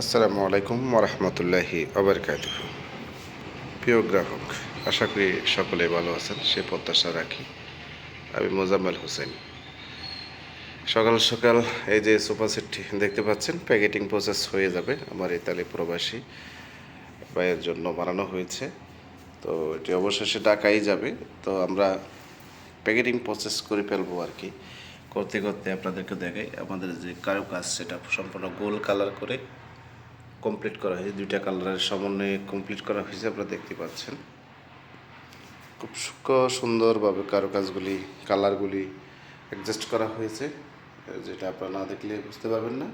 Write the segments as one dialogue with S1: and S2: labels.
S1: আসসালামু আলাইকুম ওরহমতুল্লাহি অবরকাত প্রিয় গ্রাহক, আশা করি সকলে ভালো আছেন, সে প্রত্যাশা রাখি। আমি মোজাম্মেল হোসেন। সকাল সকাল এই যে সোফা সেটটি দেখতে পাচ্ছেন, প্যাকেটিং প্রসেস হয়ে যাবে। আমার ইতালি প্রবাসী ভাইয়ের জন্য বানানো হয়েছে। তো এটি অবশেষে ঢাকাই যাবে। তো আমরা প্যাকেটিং প্রসেস করে ফেলব আর কি। করতে করতে আপনাদেরকে দেখাই আমাদের যে কারুকাজ সেটা সম্পূর্ণ গোল কালার করে কমপ্লিট করা হয়েছে। দুইটা কালারের সমন্বয়ে কমপ্লিট করা হয়েছে, আপনারা দেখতে পাচ্ছেন। খুব সূক্ষ্ম, সুন্দরভাবে কারুকাজগুলি কালারগুলি অ্যাডজাস্ট করা হয়েছে, যেটা আপনারা না দেখলে বুঝতে পারবেন না।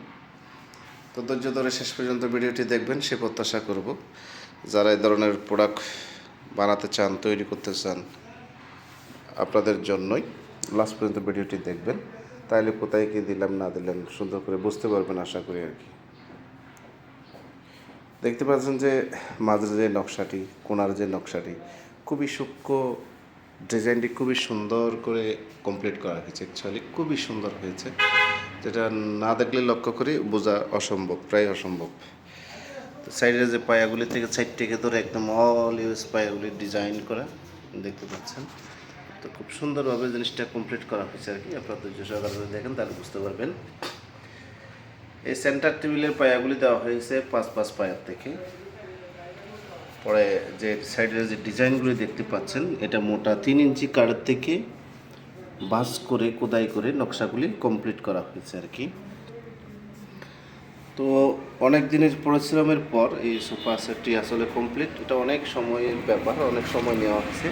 S1: তো ধৈর্য ধরে শেষ পর্যন্ত ভিডিওটি দেখবেন, সে প্রত্যাশা করব। যারা এই ধরনের প্রোডাক্ট বানাতে চান, তৈরি করতে চান, আপনাদের জন্যই লাস্ট পর্যন্ত ভিডিওটি দেখবেন। তাহলে কোথায় কী দিলাম, না দিলাম, সুন্দর করে বুঝতে পারবেন, আশা করি আর কি। দেখতে পাচ্ছেন যে মাঝের যে নকশাটি, কোনার যে নকশাটি, খুবই সূক্ষ্ম, ডিজাইনটি খুবই সুন্দর করে কমপ্লিট করা হয়েছে অ্যাকচুয়ালি খুবই সুন্দর হয়েছে। যেটা না দেখলে লক্ষ্য করে বোঝা অসম্ভব, প্রায় অসম্ভব। সাইডের যে পায়াগুলি থেকে সাইড থেকে ধরে একদম অল ইউজ পায়াগুলি ডিজাইন করা দেখতে পাচ্ছেন। তো খুব সুন্দরভাবে জিনিসটা কমপ্লিট করা হয়েছে আর কি। আপনারা ধৈর্য দেখেন, তাহলে বুঝতে পারবেন। এই সেন্টার টেবিলের পায়াগুলি দেওয়া হয়েছে পাঁচ পাঁচ পায়ার থেকে। পরে যে সাইডের যে ডিজাইনগুলি দেখতে পাচ্ছেন, এটা মোটা তিন ইঞ্চি কাঠের থেকে বাস করে কোদাই করে নকশাগুলি কমপ্লিট করা হয়েছে আর কি। তো অনেক দিনের পরিশ্রমের পর এই সোফা সেটটি আসলে কমপ্লিট এটা অনেক সময়ের ব্যাপার, অনেক সময় নেওয়া হয়েছে।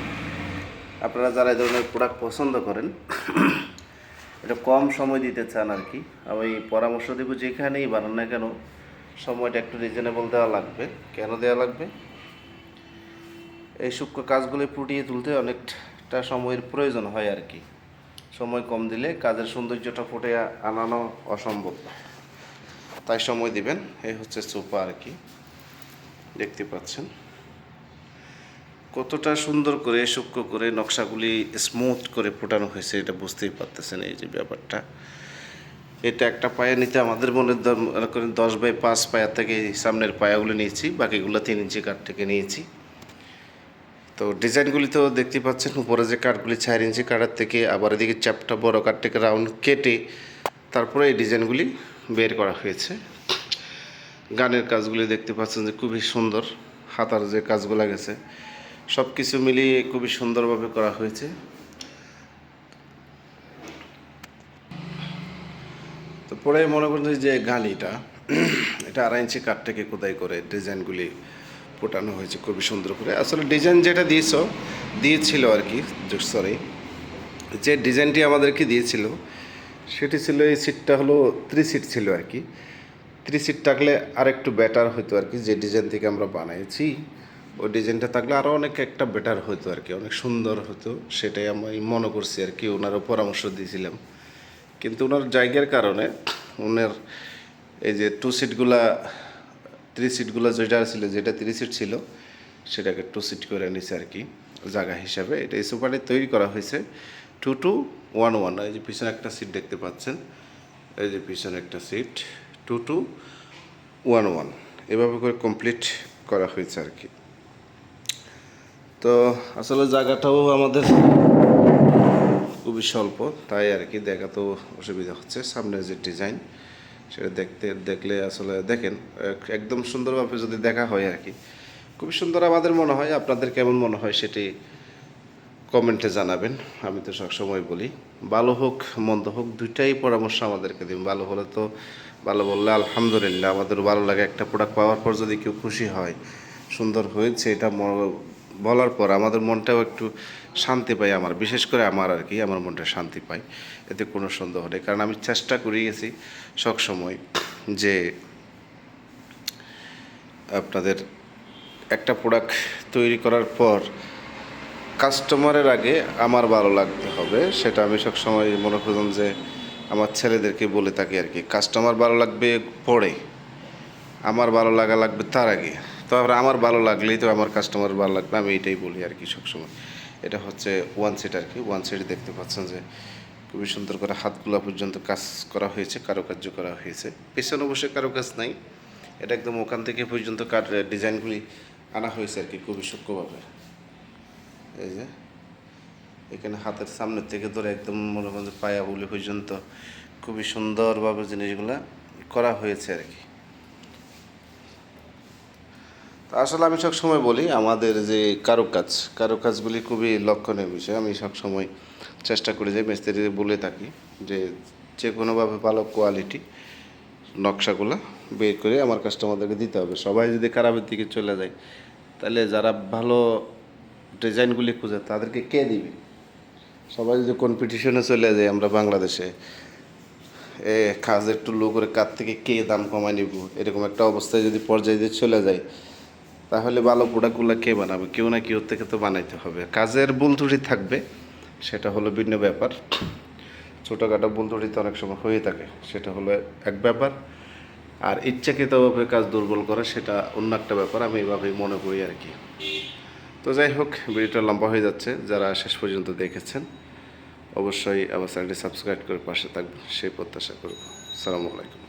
S1: আপনারা যারা এই ধরনের প্রোডাক্ট পছন্দ করেন এটা কম সময় দিতে চান আর কি। আমি পরামর্শ দেবো যেখানেই বানান না কেন, সময়টা একটু রিজনেবল দেওয়া লাগবে। কেন দেওয়া লাগবে? এই সূক্ষ্ম কাজগুলি ফুটিয়ে তুলতে অনেকটা সময়ের প্রয়োজন হয় আর কি। সময় কম দিলে কাজের সৌন্দর্যটা ফুটে আনানো অসম্ভব। তাই সময় দিবেন, এই হচ্ছে সোফা আর কি। দেখতে পাচ্ছেন। কতটা সুন্দর করে সূক্ষ্ম করে নকশাগুলি স্মুথ করে ফোটানো হয়েছে এটা বুঝতেই পারতেছেন এই যে ব্যাপারটা। এটা একটা পায়া নিতে আমাদের মনে করেন দশ বাই পাঁচ পায়া থেকে সামনের পায়াগুলো নিয়েছি, বাকিগুলো তিন ইঞ্চি কাঠ থেকে নিয়েছি। তো ডিজাইনগুলি তো দেখতে পাচ্ছেন, উপরে যে কাঠগুলি চার ইঞ্চি কাঠের থেকে আবার এদিকে চ্যাপটা বড় কাঠ থেকে রাউন্ড কেটে তারপরে এই ডিজাইনগুলি বের করা হয়েছে। গানের কাজগুলি দেখতে পাচ্ছেন যে খুবই সুন্দর, হাতার যে কাজগুলো গেছে। সব কিছু মিলিয়ে খুবই সুন্দরভাবে করা হয়েছে। তো পরে মনে করেন যে গালিটা, এটা আড়াই ইঞ্চি কাঠ থেকে কোদাই করে ডিজাইনগুলি ফোটানো হয়েছে খুবই সুন্দর করে। আসলে ডিজাইন যেটা দিয়েছ, দিয়েছিল আর কি সরি যে ডিজাইনটি আমাদেরকে দিয়েছিল, সেটি ছিল এই সিটটা হলো থ্রি সিট ছিল আর কি। থ্রি সিট থাকলে আর একটু বেটার হতো আর কি, যে ডিজাইন থেকে আমরা বানিয়েছি ওই ডিজাইনটা থাকলে আরও অনেক একটা বেটার হতো আর কি অনেক সুন্দর হতো সেটাই আমি মনে করছি আর কি ওনারও পরামর্শ দিয়েছিলাম। কিন্তু ওনার জায়গার কারণে ওনার এই যে টু সিটগুলা থ্রি সিটগুলো যেটা ছিল, যেটা থ্রি সিট ছিল, সেটাকে টু সিট করে নিছে আর কি জায়গা হিসাবে। এটা সোফাটি তৈরি করা হয়েছে টু টু ওয়ান ওয়ান এই যে পিছনে একটা সিট দেখতে পাচ্ছেন, এই যে পিছনে একটা seat two two one one এভাবে করে কমপ্লিট করা হয়েছে আর কি তো আসলে জায়গাটাও আমাদের খুবই স্বল্প, তাই আর কি দেখা তো অসুবিধা হচ্ছে। সামনের যে ডিজাইন সেটা দেখতে, দেখলে আসলে দেখেন, এক- একদম সুন্দরভাবে যদি দেখা হয় আর কি। খুবই সুন্দর আমাদের মনে হয়, আপনাদের কেমন মনে হয় সেটি কমেন্টে জানাবেন, আমি তো সবসময় বলি। ভালো হোক, মন্দ হোক, দুইটাই পরামর্শ আমাদেরকে দিন। ভালো হলে তো ভালো বললে আলহামদুলিল্লাহ আমাদের ভালো লাগে একটা প্রোডাক্ট পাওয়ার পর যদি কেউ খুশি হয়, সুন্দর হয়েছে, এটা বলার পর আমাদের মনটাও একটু শান্তি পাই আমার, বিশেষ করে আমার আর কি, আমার মনটা শান্তি পাই। এতে কোনো সন্দেহ নেই। কারণ আমি চেষ্টা করে গেছি সবসময় যে আপনাদের একটা প্রোডাক্ট তৈরি করার পর কাস্টমারের আগে আমার ভালো লাগতে হবে। সেটা আমি সবসময় মনে করলাম যে আমার ছেলেদেরকে বলে থাকি আর কি কাস্টমার ভালো লাগবে পরে, আমার ভালো লাগা লাগবে তার আগে। তো আবার আমার ভালো লাগলেই তো আমার কাস্টমার ভালো লাগবে, আমি এটাই বলি আর কি সবসময়। এটা হচ্ছে ওয়ান সেট আর কি ওয়ান সিট দেখতে পাচ্ছেন যে খুবই সুন্দর করে হাতগুলা পর্যন্ত কাজ করা হয়েছে, কারুকার্য করা হয়েছে। পেছনে বসে কারুকাজ নাই, এটা একদম ওখান থেকে পর্যন্ত কাট ডিজাইনগুলি আনা হয়েছে আর কি খুবই সূক্ষ্মভাবে। এই যে, এখানে হাতের সামনের থেকে ধরে একদম মনে করেন যে পায়াগুলি পর্যন্ত খুবই সুন্দরভাবে জিনিসগুলো করা হয়েছে আর কি তো আসলে আমি সব সময় বলি, আমাদের যে কারুকাজ, কারুকাজগুলি খুবই লক্ষণীয় বিষয়। আমি সব সময় চেষ্টা করি যে মিস্ত্রিদের বলে থাকি যে যে কোনোভাবে ভালো কোয়ালিটি নকশাগুলো বের করে আমার কাস্টমারদেরকে দিতে হবে। সবাই যদি খারাপের দিকে চলে যায়, তাহলে যারা ভালো ডিজাইনগুলি খুঁজে, তাদেরকে কে দিবে? সবাই যদি কম্পিটিশনে চলে যায় আমরা বাংলাদেশে, এ কাজ একটু লো করে কার থেকে কে দাম কমায় নিব? এরকম একটা অবস্থায় যদি পর্যায়ে চলে যায় তাহলে ভালো প্রোডাক্টগুলো কে বানাবে? কেউ না কেউ থেকে তো বানাইতে হবে। কাজের ভুল ত্রুটি থাকবে, সেটা হলো ভিন্ন ব্যাপার। ছোটোখাটো ভুল ত্রুটি তো অনেক সময় হয়ে থাকে, সেটা হলো এক ব্যাপার। আর ইচ্ছাকৃতভাবে কাজ দুর্বল করা, সেটা অন্য একটা ব্যাপার। আমি এভাবেই মনে করি আর কি। তো যাই হোক, ভিডিওটা লম্বা হয়ে যাচ্ছে। যারা শেষ পর্যন্ত দেখেছেন, অবশ্যই আমার চ্যানেলটি সাবস্ক্রাইব করে পাশে থাকবেন। সেই প্রত্যাশা করব। সালামু আলাইকুম।